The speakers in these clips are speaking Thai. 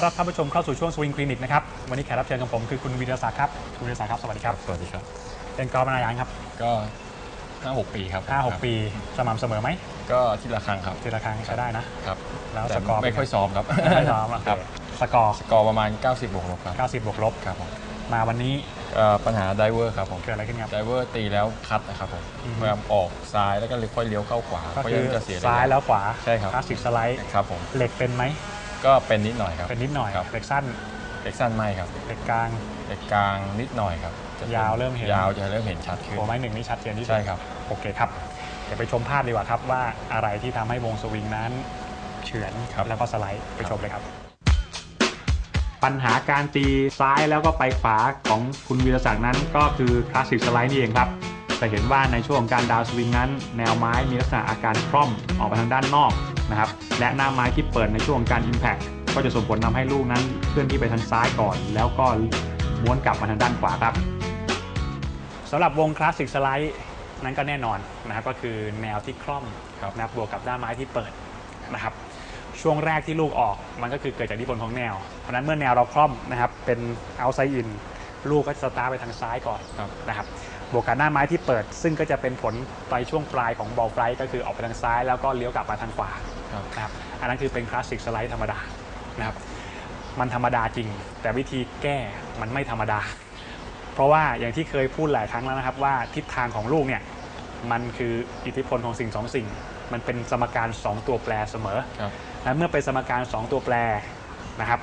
อนรับท่านผู้ชมเข้าสู่ช่วงสวิงคลินิกนะครับ วันนี้แขกรับเชิญของผมคือคุณวีรศักดิ์ครับ คุณวีรศักดิ์ครับ สวัสดีครับ สวัสดีครับ เป็นกอล์ฟมานานยังครับ ก็ห้าหกปีครับห้าหกครับปีสม่ำเสมอไหม ก็ที่ละครั้งครับ ทีละครั้งใช้ได้นะ ครับ แล้วแต่สกอร์ไม่ค่อยซ้อมครับ ไม่ค่อยซ้อมโอเคครับ สกอร์ สกอร์ประมาณ 90บวกลบครับ 90บวกลบครับผมมาวันนี้เอ่อปัญหาไดเวอร์ครับผมเกิดอะไรขึ้นครับไดเวอร์ตีแล้วคัดนะครับผมอือฮึพยายามออกซ้ายแล้วก็เลยค่อยเลี้ยวเข้าขวาก็เพราะคืองั้นจะเสียระะซ้ายแล้วขวาใช่ครับคลาสสิกสไลด์ครับผมเหล็กเป็นไหม ก็เป็นนิดหน่อยครับ เป็นนิดหน่อยครับเหล็กสั้น เล็กสั้นไม่ครับเหล็กกลาง เล็กกลางนิดหน่อยครับจะป็นยาวเริ่มเห็น ยาวจะเริ่มเห็นชัดขึ้นหัวไม้หนึ่งนี่ชัดเจนที่สุดใช่ครับ โอเคครับ เดี๋ยวไปชมภาพดีกว่าครับว่าอะไรที่ทำให้วงสวิงนั้นเฉือนครับแล้วก็สไลด์ไปชมเลยครับปัญหาการตีซ้ายแล้วก็ไปขวาของคุณวีรศักดิ์นั้นก็คือคลาสสิกสไลด์นี่เองครับ จะเห็นว่าในช่วงการดาวสวิงนั้น แนวไม้มีลักษณะอาการคล่อมออกไปทางด้านนอกนะครับ และหน้าไม้ที่เปิดในช่วงการ Impact ก็จะส่งผลทำให้ลูกนั้นเคลื่อนที่ไปทางซ้ายก่อน แล้วก็ม้วนกลับมาทางด้านขวาครับสำหรับวงคลาสสิกสไลด์นั้นก็แน่นอนนะครับก็คือแนวที่คล่อมครับนะครับบวกกับด้านไม้ที่เปิดนะครับ ช่วงแรกที่ลูกออกมันก็คือเกิดจากอิที่ผลของแนว เพราะนั้นเมื่อแนวเราคล่อมนะครับเป็นเอาไซอินลูกก็จะสตาร์ไปทางซ้ายก่อนนะครับ บวกกับหน้าไม้ที่เปิด ซึ่งก็จะเป็นผลไปช่วงปลายของบอลไฟลท์ก็คือออกไปทางซ้ายแล้วก็เลี้ยวกลับมาทางขวาครับ นะครับอันนั้นคือเป็นคลาสสิกสไลด์ธรรมดานะครับมันธรรมดาจริง แต่วิธีแก้มันไม่ธรรมดา เพราะว่าอย่างที่เคยพูดหลายครั้งแล้วนะครับว่าทิศทางของลูกเนี่ยมันคืออิทธิพลของสิ่งสองสิ่ง มันเป็นสมการ2ตัวแปรเสมอ ครับ และเมื่อเป็นสมการ2ตัวแปรนะครับ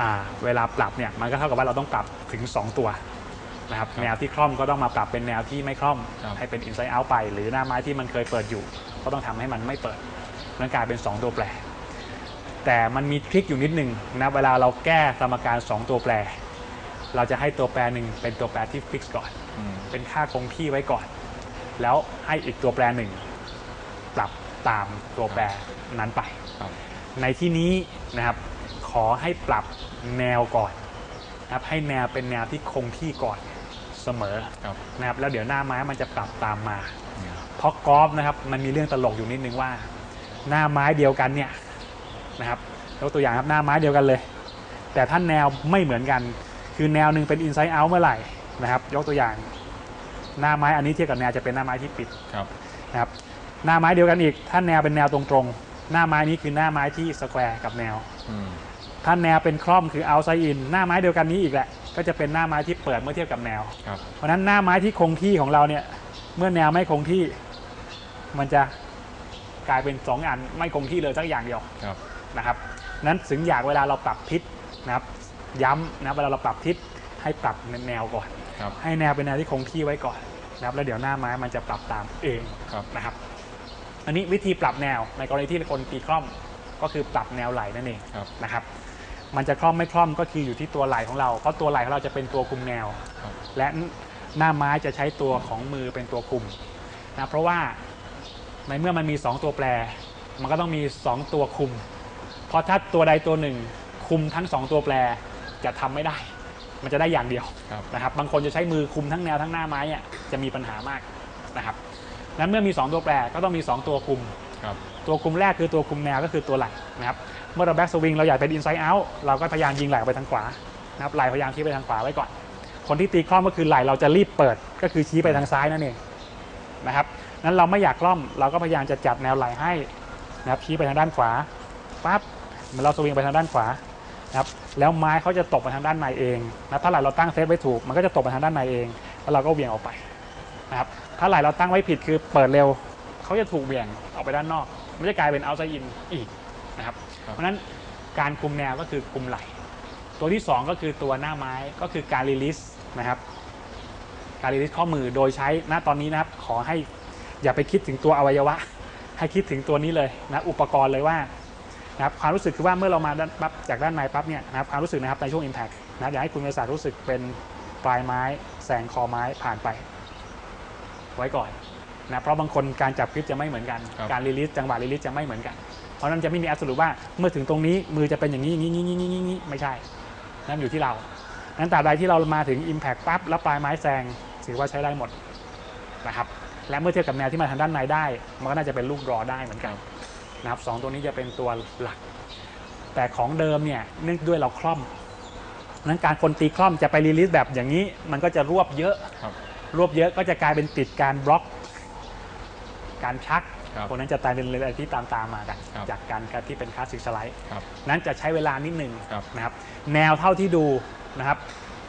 อ่าเวลาปรับเนี่ยมันก็เท่ากับว่าเราต้องปรับถึง2ตัว นะครับครับแนวที่คล่อมก็ต้องมาปรับเป็นแนวที่ไม่คล่อมครับให้เป็น inside out ไป หรือหน้าไม้ที่มันเคยเปิดอยู่ ก็ต้องทำให้มันไม่เปิดนั่นกลายเป็น 2 ตัวแปร แต่มันมีทริคอยู่นิดนึงนะเวลาเราแก้สมการ 2 ตัวแปร เราจะให้ตัวแปรหนึ่งเป็นตัวแปรที่ฟิกซ์ก่อนอืมเป็นค่าคงที่ไว้ก่อน แล้วให้อีกตัวแปรหนึ่งปรับตามตัวแปรนั้นไปครับในที่นี้นะครับขอให้ปรับแนวก่อนนะครับให้แนวเป็นแนวที่คงที่ก่อน เสมอครับ นะครับแล้วเดี๋ยวหน้าไม้มันจะปรับตามมาอืมเพราะกอล์ฟนะครับมันมีเรื่องตลกอยู่นิดนึงว่า หน้าไม้เดียวกันเนี่ยนะครับยกตัวอย่างครับหน้าไม้เดียวกันเลย แต่ถ้าแนวไม่เหมือนกัน คือแนวหนึ่งเป็น inside out เมื่อไหร่นะครับยกตัวอย่าง หน้าไม้อันนี้เทียบกับแนวจะเป็นหน้าไม้ที่ปิดครับนะครับหน้าไม้เดียวกันอีกถ้าแนวเป็นแนวตรงๆ หน้าไม้นี้คือหน้าไม้ที่สแควร์กับแนวอืมถ้าแนวเป็นคล่อมคือเอาไซอิน หน้าไม้เดียวกันนี้อีกแหละ ก็จะเป็นหน้าไม้ที่เปิดเมื่อเทียบกับแนว ครับ เพราะฉะนั้นหน้าไม้ที่คงที่ของเราเนี่ย เมื่อแนวไม่คงที่ มันจะกลายเป็นสองอันไม่คงที่เลยสักอย่างเดียวครับ นะครับนั้นถึงอยากเวลาเราปรับทิศนะครับ ย้ำนะเวลาเราปรับทิศให้ปรับแนวก่อน ครับ ให้แนวเป็นแนวที่คงที่ไว้ก่อนนะครับแล้วเดี๋ยวหน้าไม้มันจะปรับตามเองครับ นะครับ อันนี้วิธีปรับแนวในกรณีที่คนตีคล่อมก็คือปรับแนวไหลนั่นเองครับ นะครับ มันจะคล่อมไม่คล่อมก็คืออยู่ที่ตัวไหลของเรา เพราะตัวไหลของเราจะเป็นตัวคุมแนวครับและหน้าไม้จะใช้ตัวของมือเป็นตัวคุมนะเพราะว่าในเมื่อมันมี 2 ตัวแปร มันก็ต้องมี 2 ตัวคุม เพราะถ้าตัวใดตัวหนึ่ง คุมทั้ง 2 ตัวแปรจะทำไม่ได้ มันจะได้อย่างเดียวครับนะครับบางคนจะใช้มือคุมทั้งแนวทั้งหน้าไม้อะจะมีปัญหามากนะครับนั้นเมื่อมี 2 ตัวแปรก็ต้องมี 2 ตัวคุมครับตัวคุมแรกคือตัวคุมแนวก็คือตัวไหล่นะครับ เมื่อเราแบ็กสวิงเราอยากเป็นอินไซด์เอาท์เราก็พยายามยิงไหล่ออกไปทางขวานะครับไหล่พยายามชี้ไปทางขวาไว้ก่อน คนที่ตีคล่อมก็คือไหล่เราจะรีบเปิดก็คือชี้ไปทางซ้ายนั่นเองนะครับนั้นเราไม่อยากคล่อมเราก็พยายามจะจัดแนวไหล่ให้นะครับชี้ไปทางด้านขวาปั๊บเมือนเราสวิงไปทางด้านขวานะครับแล้วไม้เขาจะตกไปทางด้านในเองนะถ้าไหล่เราตั้งเซตไว้ถูก มันก็จะตกไปทางด้านในเอง แล้วเราก็เหวี่ยงออกไปนะครับถ้าไหล่เราตั้งไว้ผิดคือเปิดเร็วเขาจะถูกเหวี่ยงออกไปด้านนอกมันจะกลายเป็นเอาไซอินอีกนะครับ เพราะฉะนั้นการคุมแนวก็คือคุมไหล ตัวที่ 2 ก็คือตัวหน้าไม้ก็คือการรีลิสนะครับ การรีลิสข้อมือโดยใช้ณตอนนี้นะครับ ขอให้อย่าไปคิดถึงตัวอวัยวะ ให้คิดถึงตัวนี้เลยนะอุปกรณ์เลยว่านะครับความรู้สึกคือว่าเมื่อเรามาด้านปั๊บจากด้านในปั๊บเนี่ยนะครับความรู้สึกนะครับในช่วง Impact นะอยากให้คุณเมษารู้สึกเป็นปลายไม้แสงคอไม้ผ่านไป ไว้ก่อนนะเพราะบางคนการจับคลิปจะไม่เหมือนกัน ครับ การรีลิสจังหวะรีลิสจะไม่เหมือนกัน เพราะฉะนั้นจะไม่มีอัสรุปว่าเมื่อถึงตรงนี้มือจะเป็นอย่างนี้อย่างนี้อย่างนี้อย่างนี้อย่างนี้ไม่ใช่นั่นอยู่ที่เรานั้นตราบใดที่เรามาถึง Impact ปั๊บแล้วปลายไม้แซงถือว่าใช้ได้หมดนะครับและเมื่อเทียบกับแนวที่มาทางด้านในได้ มันก็น่าจะเป็นลูกรอได้เหมือนกันนะครับสองตัวนี้จะเป็นตัวหลัก แต่ของเดิมเนี่ยเนื่องด้วยเราคล่อมนั้นการคนตีคล่อมจะไปรีลิสแบบอย่างนี้ มันก็จะรวบเยอะครับรวบเยอะก็จะกลายเป็นติดการบล็อก การชักครับ พวกนั้นจะตายเป็นอะไรที่ตามตามๆมากันครับจากการการที่เป็นคลาสสิกสไลด์ครับนั้นจะใช้เวลานิดนึงครับนะครับ แนวเท่าที่ดูนะครับ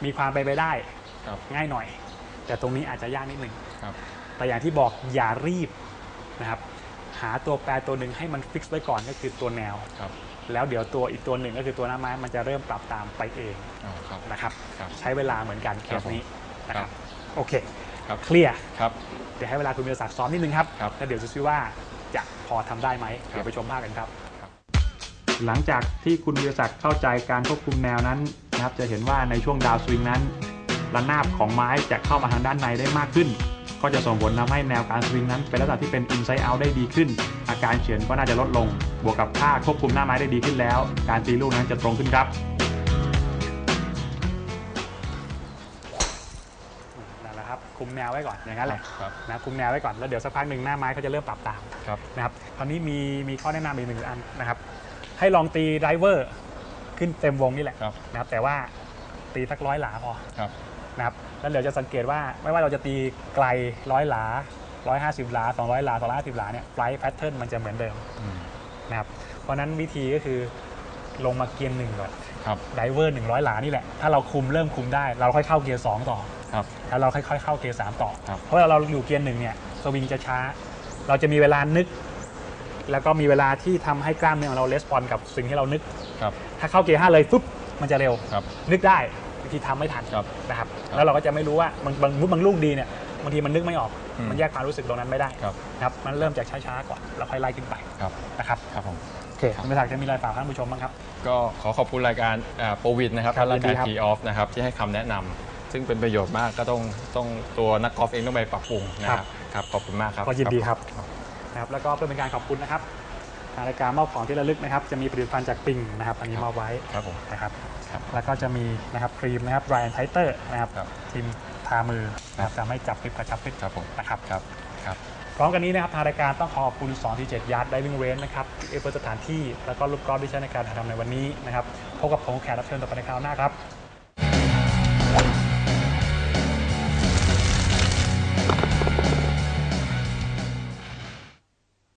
มีความไปนไปได้ครับง่ายหน่อย แต่ตรงนี้อาจจะยากนิดนึงครับแต่อย่างที่บอกอย่ารีบนะครับ หาตัวแปรตัวหนึ่งให้มันฟิกซ์ไว้ก่อนก็คือตัวแนวครับแล้วเดี๋ยวตัวอีกตัวหนึ่งก็คือตัวหน้าไม้มันจะเริ่มปรับตามไปเองอ๋อครับนะครับครับ ใช้เวลาเหมือนกันเคครับสนี้นะคครัรับบโอเค ครับ เคลียร์ครับ เดี๋ยวให้เวลาคุณวิทยาศักดิ์ซ้อมนิดนึงครับ ครับ แล้วเดี๋ยวจะซิว่าจะพอทำได้ไหมครับเดี๋ยวไปชมภาพกันครับครับหลังจากที่คุณวิทยาศักดิ์เข้าใจการควบคุมแนวนั้นนะครับจะเห็นว่าในช่วงดาวสวิงนั้นระนาบของไม้จะเข้ามาทางด้านในได้มากขึ้น ก็จะส่งผลทำให้แนวการสวิงนั้น เป็นลักษณะที่เป็น inside out ได้ดีขึ้น อาการเฉือนก็น่าจะลดลง บวกกับท่าควบคุมหน้าไม้ได้ดีขึ้นแล้ว การตีลูกนั้นจะตรงขึ้นครับ ครับคุมแนวไว้ก่อนอย่างนั้นแหละครับ นะคุมแนวไว้ก่อนแล้วเดี๋ยวสักพักหนึ่งหน้าไม้เขาจะเริ่มปรับตามครับ นะครับคราวนี้มีมีข้อแนะนำอีกหนึ่งอันนะครับ ให้ลองตีไดเวอร์ขึ้นเต็มวงนี่แหละครับ นะครับ แต่ว่าตีสักร้อยหลาพอ ครับ นะครับแล้วเดี๋ยวจะสังเกตว่าไม่ว่าเราจะตีไกลร้อยหลาร้อยห้าสิบหลาสองร้อยหลาสองร้อยห้าสิบหลาเนี่ยไฟล์แพทเทิร์นมันจะเหมือนเดิมอืมนะครับเพราะฉะนั้นวิธีก็คือลงมาเกียร์หนึ่งก่อนครับ ไดเวอร์หนึ่งร้อยหลานี่แหละ ถ้าเราคุมเริ่มคุมได้ เราค่อยเข้าเกียร์สองต่อ ครับแล้วเราค่อยๆเข้าเกียร์สามต่อ ครับ เพราะเราอยู่เกียร์หนึ่งเนี่ยสวิงจะช้า เราจะมีเวลานึก แล้วก็มีเวลาที่ทำให้กล้ามเนื้อของเราレスปอนกับสิ่งที่เรานึก ครับถ้าเข้าเกียร์ห้าเลยปุ๊บมันจะเร็ว ครับ นึกได้บางทีทำไม่ทันครับนะครับ ครับแล้วเราก็จะไม่รู้ว่าบางบางบางลูกดีเนี่ยบางทีมันนึกไม่ออก อืม มันแยกความรู้สึกตรงนั้นไม่ได้ครับ นะครับมันเริ่มจากช้าๆก่อนแล้วค่อยไล่ขึ้นไปครับ นะครับครับผม โอเคคุณประศักดิ์จะมีอะไรฝากท่านผู้ชมบ้างครับ ก็ขอขอบคุณรายการโปรวิดนะครับครับและรายการยินดีครับ T off นะครับที่ให้คำแนะนำ ซึ่งเป็นประโยชน์มากก็ต้องต้องตัวนักกอล์ฟเองต้องไปปรับปรุงนะครับครับขอบคุณมากครับก็ยินดีครับครับนะครับ แล้วก็เพื่อเป็นการขอบคุณนะครับทางรายการมอบของที่ระลึกนะครับจะมีผลิตภัณฑ์จากปิงนะครับ อันนี้มอบไว้ครับผมนะครับครับแล้วก็จะมีนะครับครีมนะครับ Ryan Tighter นะครับครับทีมทามือนะครับทำให้จับกริบกระชับขึ้นครับผมนะครับครับครับพร้อมกันนี้นะครับทางรายการต้องขอขอบคุณ2ที่7ยาร์ดไดวิ่งเรนนะครับที่เอเปิดสถานที่ แล้วก็ลูกกอล์ฟที่ใช้ในการถ่ายทำในวันนี้นะครับพบกับผมแขกรับเชิญต่อไปในคราวหน้าครับ